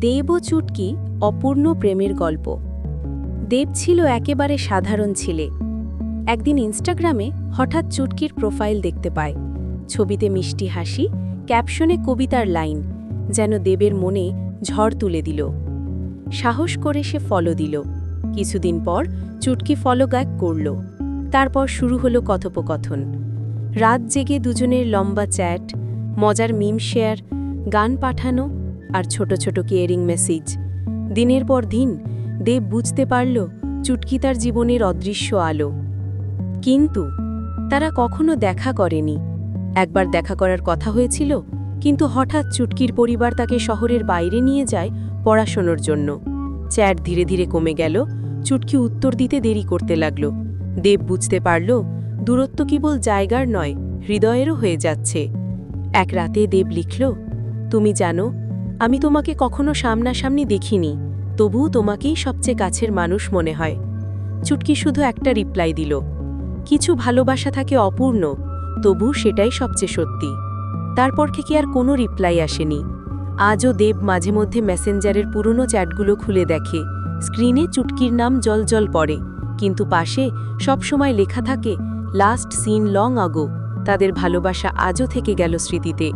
দেব চুটকি অপূর্ণ প্রেমের গল্প। দেব ছিল একেবারে সাধারণ ছেলে। একদিন ইনস্টাগ্রামে হঠাৎ চুটকির প্রোফাইল দেখতে পায়। ছবিতে মিষ্টি হাসি, ক্যাপশনে কবিতার লাইন, যেন দেবের মনে ঝড় তুলে দিল। সাহস করে সে ফলো দিল। কিছুদিন পর চুটকি ফলো গ্যাক করল। তারপর শুরু হলো কথোপকথন। রাত জেগে দুজনের লম্বা চ্যাট, মজার মিম শেয়ার গান পাঠানো আর ছোট ছোট কেয়ারিং মেসেজ দিনের পর দিন, দেব বুঝতে পারল চুটকি তার জীবনের অদৃশ্য আলো। কিন্তু তারা কখনো দেখা করেনি। একবার দেখা করার কথা হয়েছিল, কিন্তু হঠাৎ চুটকির পরিবার তাকে শহরের বাইরে নিয়ে যায় পড়াশোনার জন্য। চ্যাট ধীরে ধীরে কমে গেল, চুটকি উত্তর দিতে দেরি করতে লাগল। দেব বুঝতে পারল, দূরত্ব কেবল জায়গার নয়, হৃদয়েরও হয়ে যাচ্ছে। এক রাতে দেব লিখল, তুমি জানো আমি তোমাকে কখনো সামনাসামনি দেখিনি, তবুও তোমাকেই সবচেয়ে কাছের মানুষ মনে হয়। চুটকি শুধু একটা রিপ্লাই দিল, কিছু ভালোবাসা থাকে অপূর্ণ তবু সেটাই সবচেয়ে সত্যি। তারপর থেকে আর কোনো রিপ্লাই আসেনি। আজও দেব মাঝে মধ্যে মেসেঞ্জারের পুরনো চ্যাটগুলো খুলে দেখে, স্ক্রিনে চুটকির নাম জলজল পড়ে, কিন্তু পাশে সবসময় লেখা থাকে, লাস্ট সিন লং আগো। তাদের ভালোবাসা আজও থেকে গেল স্মৃতিতে।